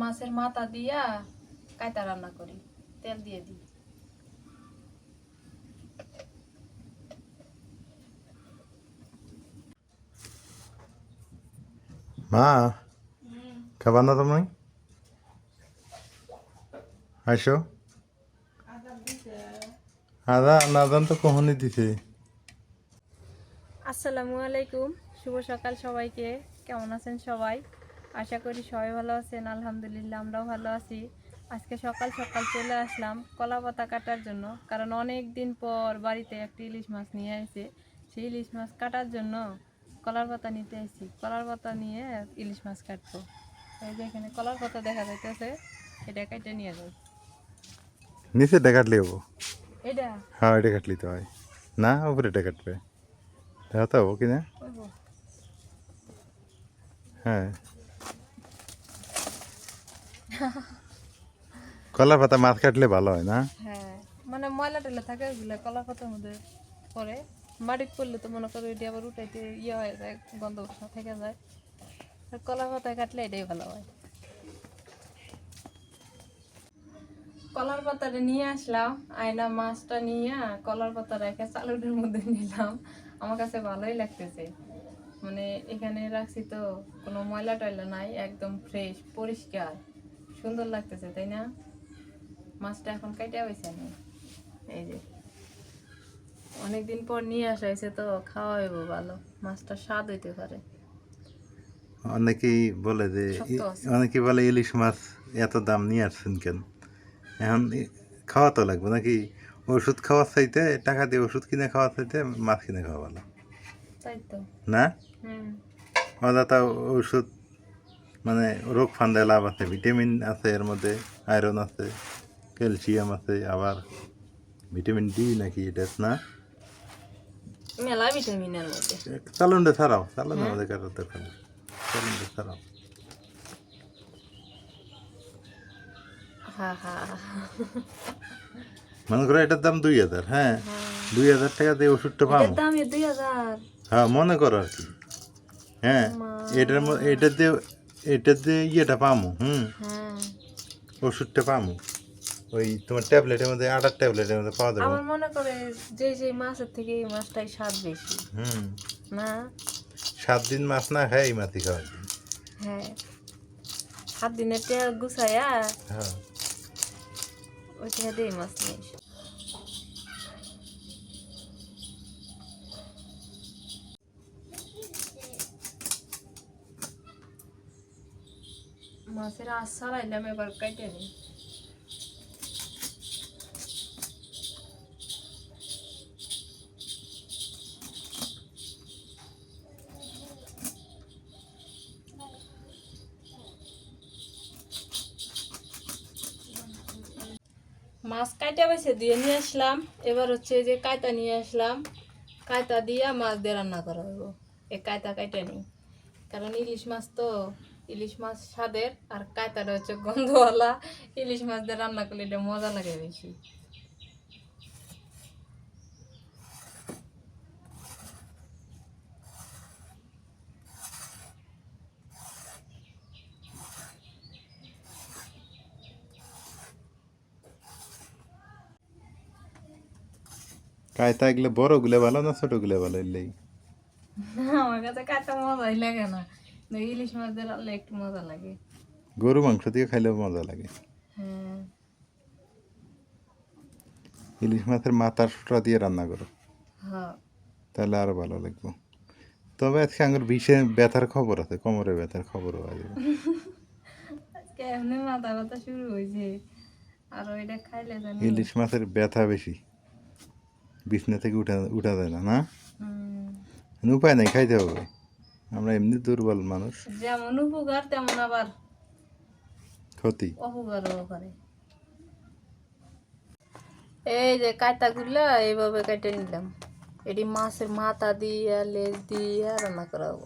মাছের মাথা দিয়া কায়তা রান্না করি তেল দিয়ে দিই। মা খাবার না তুমি আসো আদা নাদান তো কখনই দিছে আসসালামু আলাইকুম শুভ সকাল সবাইকে। কেমন আছেন সবাই? আশা করি সবাই ভালো আছেন আলহামদুলিল্লাহ আমরাও ভালো আছি। আজকে সকাল সকাল চলে আসলাম কলা পাতা কাটার জন্য কারণ অনেক দিন পর বাড়িতে একটি ইলিশ মাছ নিয়ে এসে সেই ইলিশ মাছ কাটার জন্য কলার পাতা নিতে আসছি কলার পাতা নিয়ে ইলিশ মাছ কাটবো। এই যে এখানে কলার পাতা দেখা যাইতেছে এটা কেটে নিয়ে যাই। নিচে কাটলি হব? এটা? হ্যাঁ এটা কাটলি তো হয়। না উপরে এটা কাটবে। দেখা তো হব কিনা ওইবো। হ্যাঁ। কলার পাতা মাছ কাটলে ভালো হয় না? হ্যাঁ মানে ময়লা টয়লা থাকে ওগুলো কলা পাতার মধ্যে পরে মাটিতে পড়লে তো মনে করো এটি আবার উঠাইতে ইয়ে হয়ে যায়, গন্ধ থেকে যায়। কলা পাতায় কাটলে এটাই ভালো হয়। কলার পাতাটা নিয়ে আসলাম, আয়না মাছটা নিয়ে কলার পাতা রেখে চালুটার মধ্যে নিলাম। আমার কাছে ভালোই লাগতেছে। মানে এখানে রাখছি তো কোনো ময়লা টয়লা নাই, একদম ফ্রেশ পরিষ্কার। সুন্দর লাগতেছে তাই না? মাছটা এখন কেটে হয়েছে আমি এই যে। অনেকদিন পর নিয়ে আসা হয়েছে তো খাওয়া হইব ভালো। মাছটা স্বাদ হইতে পারে। অনেকেই বলে যে। অনেকেই বলে ইলিশ মাছ এত দাম নিয়ে আসছেন কেন? এখন খাওয়া তো লাগবে নাকি ওষুধ খাওয়ার চাইতে টাকা দিয়ে ওষুধ কিনে খাওয়ার চাইতে মাছ কিনে খাওয়া ভালো? তাই তো। না? তা ওষুধ মানে রোগ ফান্দায় লাভ আছে ভিটামিন আছে এর মধ্যে আয়রন আছে ক্যালসিয়াম আছে আবার ভিটামিন ডি নাকি এটা না? মেলা ভিটামিনের মধ্যে। চালনটা ছাড়াও চালনের মধ্যে কাটার দরকার চালনটা ছাড়াও। মনে করো এটার দাম দুই হাজার হ্যাঁ? দুই হাজার টাকা দিয়ে ওষুধটা পাবো। হ্যাঁ মনে করো আর কি। হ্যাঁ এটার ম- এটা দিয়ে এটা দিয়ে ইয়েটা পামু হুম? হ্যাঁ। ওষুধটা পামু। ওই তোমার ট্যাবলেটের মধ্যে আটার ট্যাবলেটের মধ্যে পাওয়া যাবে। আমার মনে করে যে যে মাছের থেকে এই মাছটাই স্বাদ বেশি। হুম। না? সাত দিন মাছ না খায় এই মাছই খাওয়া হ্যাঁ। সাত দিনের টেয়া গুছাইয়া হ্যাঁ। ওই টেয়া দিয়ে মাছ নিয়ে মাছের আশ ছাড়াইলাম এবার কাইটে নি মাছ কাইটা বেছে দিয়ে নিয়ে আসলাম। এবার হচ্ছে যে কায়তা নিয়ে আসলাম। কায়তা দিয়া মাছ দিয়ে রান্না করা হইব। এই কায়তা কাইটা নেই। কারণ ইলিশ মাছ তো ইলিশ মাছ স্বাদের আর কায়তাটা হচ্ছে গন্ধওয়ালা ইলিশ মাছ দিয়ে রান্না করলে এটা মজা লাগে বেশি। কায়তা এগুলো বড়গুলো ভালো না ছোটগুলো ভালো এলেই আমার কাছে কায়তা মজাই লাগে না। ইলিশ মাছ দিয়ে রান্না একটু মজা লাগে। গরু মাংস দিয়ে খাইলেও মজা লাগে। হ্যাঁ। ইলিশ মাছের মাথার সুটা দিয়ে রান্না করো। হ্যাঁ। তাহলে আরও ভালো লাগবে। তবে আজকে আমার বিষে ব্যথার খবর আছে কোমরে ব্যথার খবরও আছে আজকে এমনি মাথা ব্যথা শুরু হয়েছে। আর ওইটা খাইলে জানি ইলিশ মাছের ব্যথা বেশি। বিছনা থেকে উঠা উঠা যায় না না? উপায় নাই খাইতে হবে। আমরা এমনি দুর্বল মানুষ। যেমন উপকার তেমন আবার ক্ষতি। অপকারও করে। এই যে কাঁটাগুলো এইভাবে কেটে নিলাম। এটি মাছের মাথা দিয়ে লেজ দিয়ে রান্না করা হব।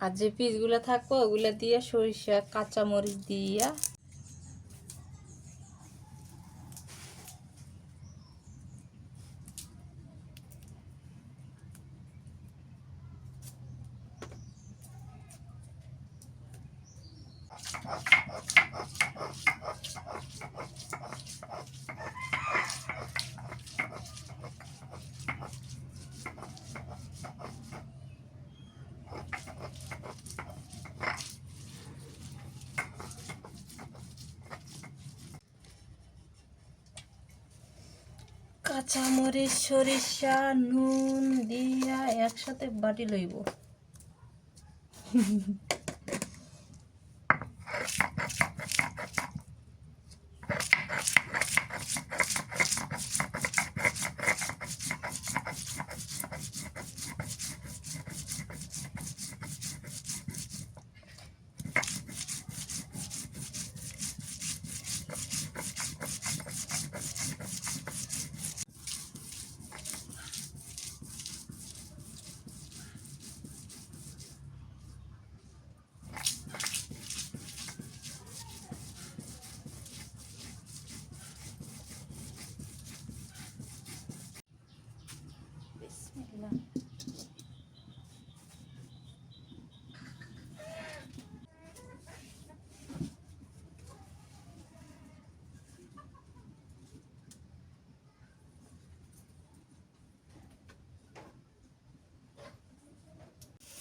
আর যে পিস পিসগুলো থাকব ওগুলো দিয়ে সরিষা কাঁচা মরিচ দিয়া কাঁচামরিচ সরিষা নুন দিয়া একসাথে বাটি লইব।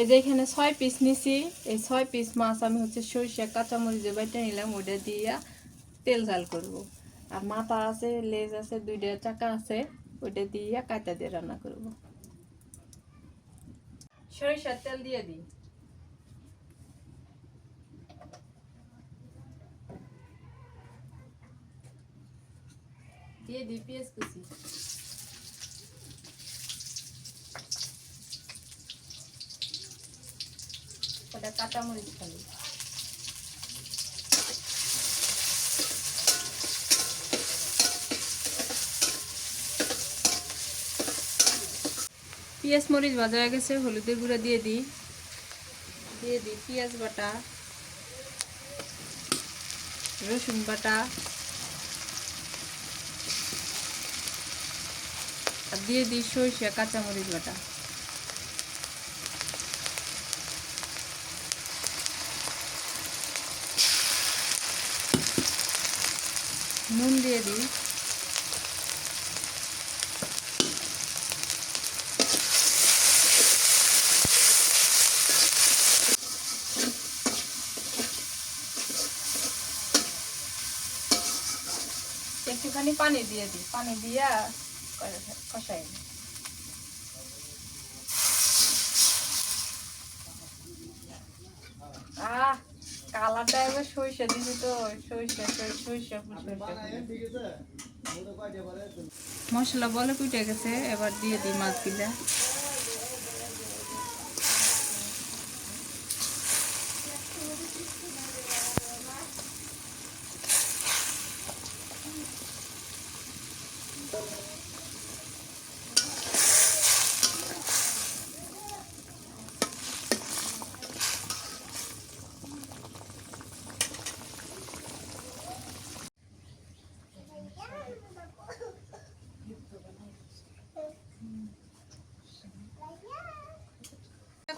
এই যে এখানে ছয় পিস নিছি। এই ছয় পিস মাছ আমি হচ্ছে সরিষা কাঁচামরিচ যে বাইটা নিলাম ওইটা দিয়া তেল ঝাল করব। আর মাথা আছে, লেজ আছে, দুইটা চাকা আছে ওইটা দিয়া কাঁচা দিয়ে রান্না করব। সরিষার তেল দিয়ে দিই। দিয়ে দিই পেঁয়াজ কুচি। ওটা কাঁচামরিচ খালি। পেঁয়াজ মরিচ ভাজা হয়ে গেছে, হলুদের গুঁড়া দিয়ে দিই। দিয়ে দিই পেঁয়াজ বাটা, রসুন বাটা, আর দিয়ে দিই সরিষা কাঁচামরিচ বাটা। নুন দিয়ে দিই। একটুখানি পানি দিয়ে দিই। পানি দিয়া কষাই দিই কালারটা এবার সরিষা দিছি তো সরিষা সরিষা মশলা বলে কুইটে গেছে এবার দিয়ে দিই মাছ মাছগুলা।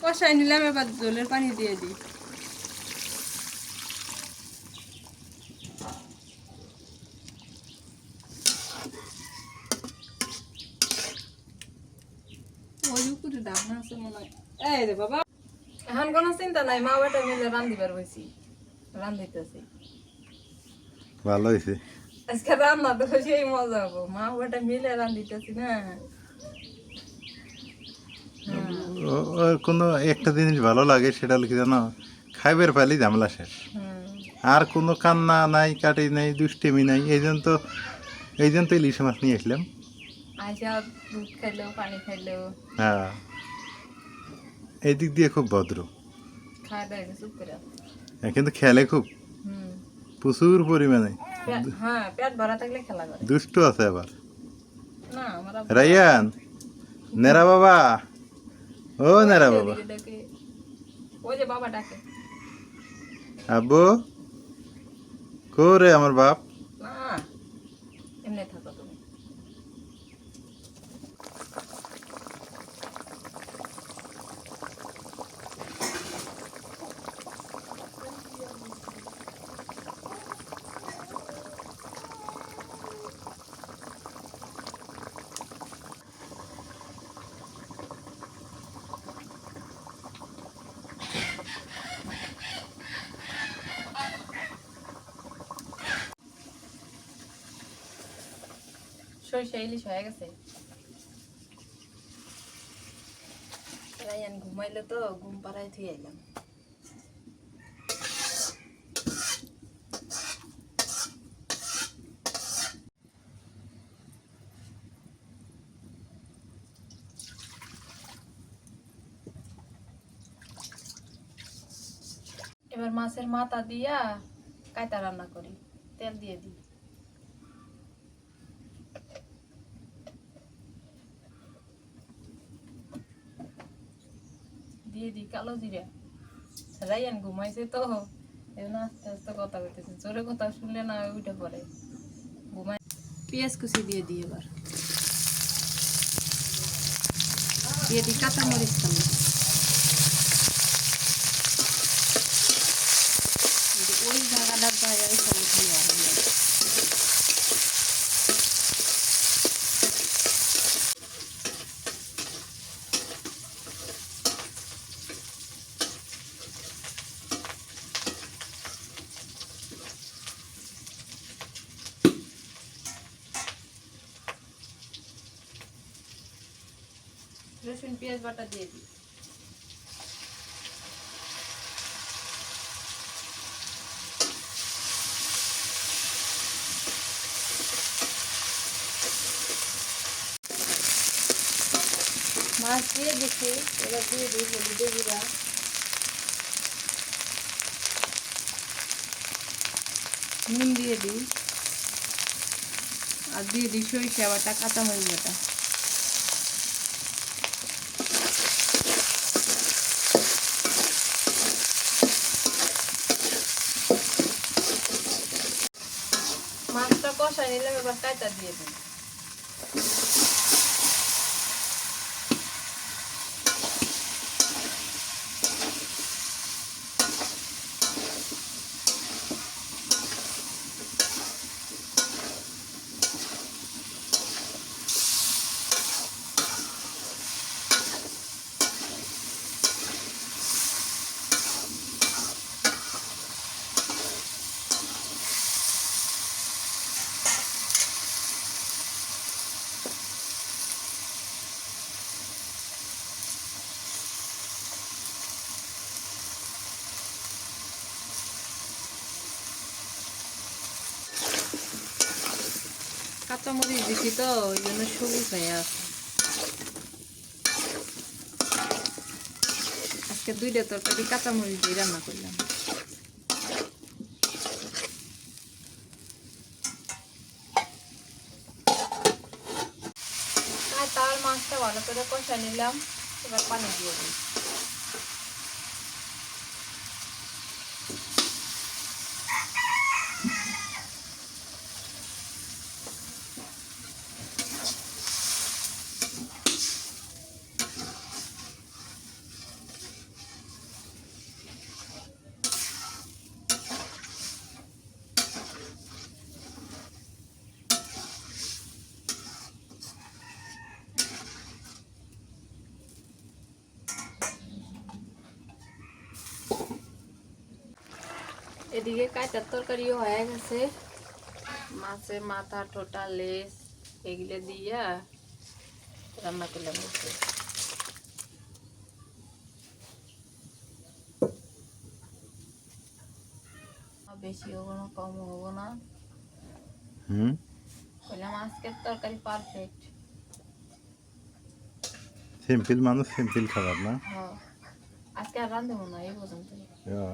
কষাই নিলাম এবার জলের পানি দিয়ে দিই। এই রে বাবা। এখন কোনো চিন্তা নাই মা বেটা মিলে রান্ধিবার বইছি রান্ধিতেছি ভালো হয়েছে আজকে রান্না তো সেই মজা হব মা বেটা মিলে রান্ধিতেছি না। কোনো একটা জিনিস ভালো লাগে সেটা হলো কি জানো? খাইবের পালি ঝামেলা শেষ। আর কোনো কান্না নাই কাটি নাই দুষ্টেমি নাই এই জন্য তো এই জন্য তো ইলিশ মাছ নিয়ে আসলাম। হ্যাঁ। এই দিক দিয়ে খুব ভদ্র। হ্যাঁ, কিন্তু খেলে খুব। প্রচুর পরিমাণে। হ্যাঁ দুষ্ট আছে আবার। না আমরা রাইয়ান নেরা বাবা! ও নেরা বাবা। ও যে বাবা ডাকে। আব্বু? কো রে আমার বাপ না এমনি থাকো তুমি সরিষা তো ঘুম পাড়ায় এলাম এবার মাছের মাথা দিয়া কায়তা রান্না করি তেল দিয়ে দিই দিয়ে দিই কালো জিরা। রাইয়ান ঘুমাইছে তো। এজন্য আস্তে আস্তে কথা কইতেছে। জোরে কথা শুনলে না উঠে পড়ে। ঘুমাই পেঁয়াজ কুচি দিয়ে দিই এবার। দিয়ে দিই কাঁচামরিচ খালি এই যে ওই জায়গাটার জায়গায় সবুজ দিয়ে হয়ে যাবে রসুন, পেঁয়াজ বাটা দিয়ে দিই। মাছ দিয়ে দিচ্ছি এবার দিয়ে দিই হলুদে জিরা নুন দিয়ে দিই। আর দিয়ে দিই সরিষা বাটা, কাঁচামরিচ বাটা মাছটা কষাই নিলাম এবার কাঁচামরিচ দিছি তো ওই জন্য সবুজ হয়ে আছে আজকে দুইটা তরকারি কাঁচামরিচ দিয়ে রান্না করলাম। তার মাছটা ভালো করে কষা নিলাম, এবার পানি দিয়ে দিই। এদিকে কাঁচার তরকারিও হয়ে গেছে মাছের মাথা টোটা লেস এগুলো দিয়া রান্না করলাম হচ্ছে বেশি হব না কম হব না হুম বললাম আজকের তরকারি পারফেক্ট সিম্পল মানুষ সিম্পল খাবার না হ্যাঁ আজকে আর রান্ধবো না এই পর্যন্ত ইয়া।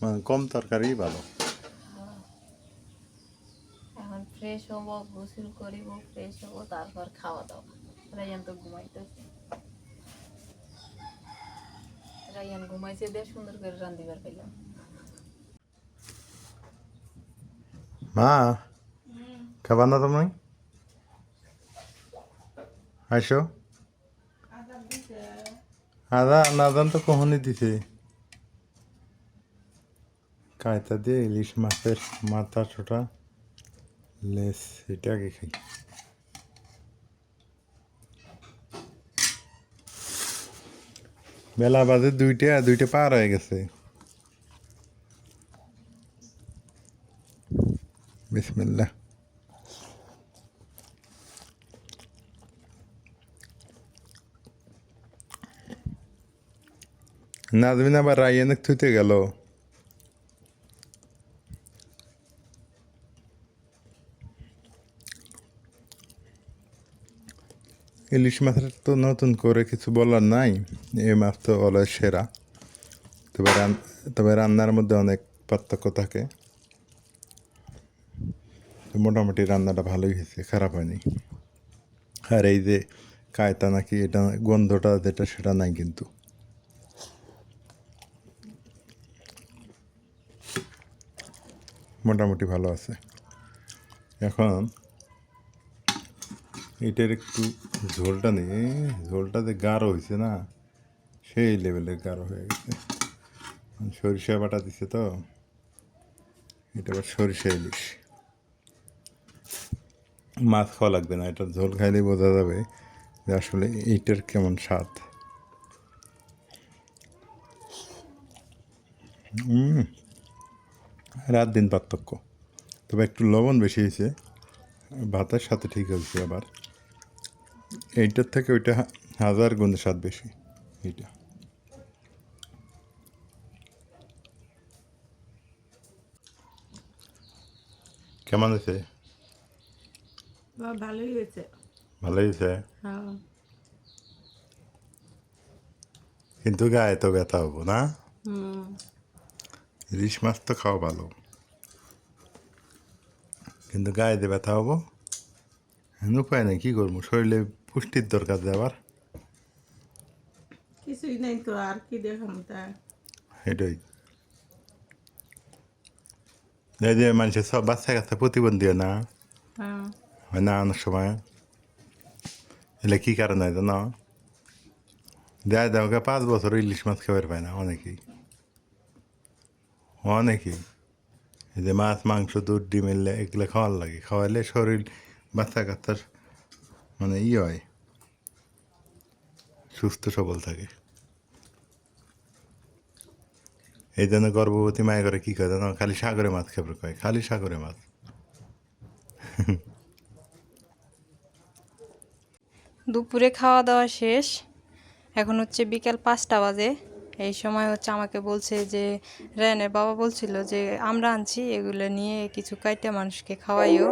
মানে কম তরকারি ভালো। এখন ফ্রেশ হব গোসল করিব ফ্রেশ হব তারপর খাওয়া দাওয়া। রায়ান তো ঘুমাইতেছে। রায়ান ঘুমাইছে দিয়ে সুন্দর করে রান্ধিবার পেলাম মা খাবার না তুমি? আসো আদা নাদান তো কখনই দিছে কায়তা দিয়ে ইলিশ মাছের মাথা ছোটা, লেস, এটা আগে খাই। বেলা বাজে দুইটা দুইটা পার হয়ে গেছে। বিসমিল্লা নাজমিন আবার রায়ানক থুতে গেল। ইলিশ মাছের তো নতুন করে কিছু বলার নাই। এই মাছ তো অলয় সেরা। তবে তবে রান্নার মধ্যে অনেক পার্থক্য থাকে। মোটামুটি রান্নাটা ভালোই হয়েছে, খারাপ হয়নি। আর এই যে কায়তা নাকি এটা গন্ধটা যেটা সেটা নাই কিন্তু। মোটামুটি ভালো আছে। এখন এটার একটু ঝোলটা নেই ঝোলটা যে গাঢ় হয়েছে না, সেই লেভেলের গাঢ় হয়ে গেছে। সরিষা বাটা দিছে তো, এটা আবার সরিষা ইলিশ। মাছ খাওয়া লাগবে না, এটা ঝোল খাইলেই বোঝা যাবে যে আসলে এইটার কেমন স্বাদ। রাত দিন পার্থক্য। তবে একটু লবণ বেশি হয়েছে, ভাতের সাথে ঠিক হয়েছে আবার। এইটার থেকে ওইটা হাজার গুণে স্বাদ বেশি এইটা। কেমন হয়েছে? ভালোই হয়েছে। ভালো হয়েছে? হ্যাঁ। কিন্তু গায়ে তো ব্যথা হব না? ইলিশ মাছ তো খাওয়া ভালো। কিন্তু গায়ে দিয়ে ব্যথা হব উপায় নেই কী করব? শরীরে পুষ্টির দরকার যে আবার। কিছুই নেই তো আর কি দেখাম তা? এটাই। এই যে মানুষের সব বাচ্চা কাচ্চা প্রতিবন্ধী না? হ্যাঁ। হয় না অনেক সময়? এলে কী কারণ হয় জানো? দেয় দেওয়া পাঁচ বছর ইলিশ মাছ খাবার পায় না অনেকেই। অনেকেই। এই যে মাছ মাংস দুধ ডিম এলে এগুলো খাওয়ার লাগে। খাওয়াইলে শরীর বাচ্চা কাচ্চার মানে ই হয়। সুস্থ, সবল থাকে। এই জন্য গর্ভবতী মায়ের করে কী করে জানো? খালি সাগরে মাছ খাবার কয়, খালি সাগরে মাছ। দুপুরে খাওয়া দাওয়া শেষ। এখন হচ্ছে বিকেল পাঁচটা বাজে। এই সময় হচ্ছে আমাকে বলছে যে, রেনের বাবা বলছিল যে, আমরা আনছি, এগুলো নিয়ে কিছু কাইটা মানুষকে খাওয়াইও।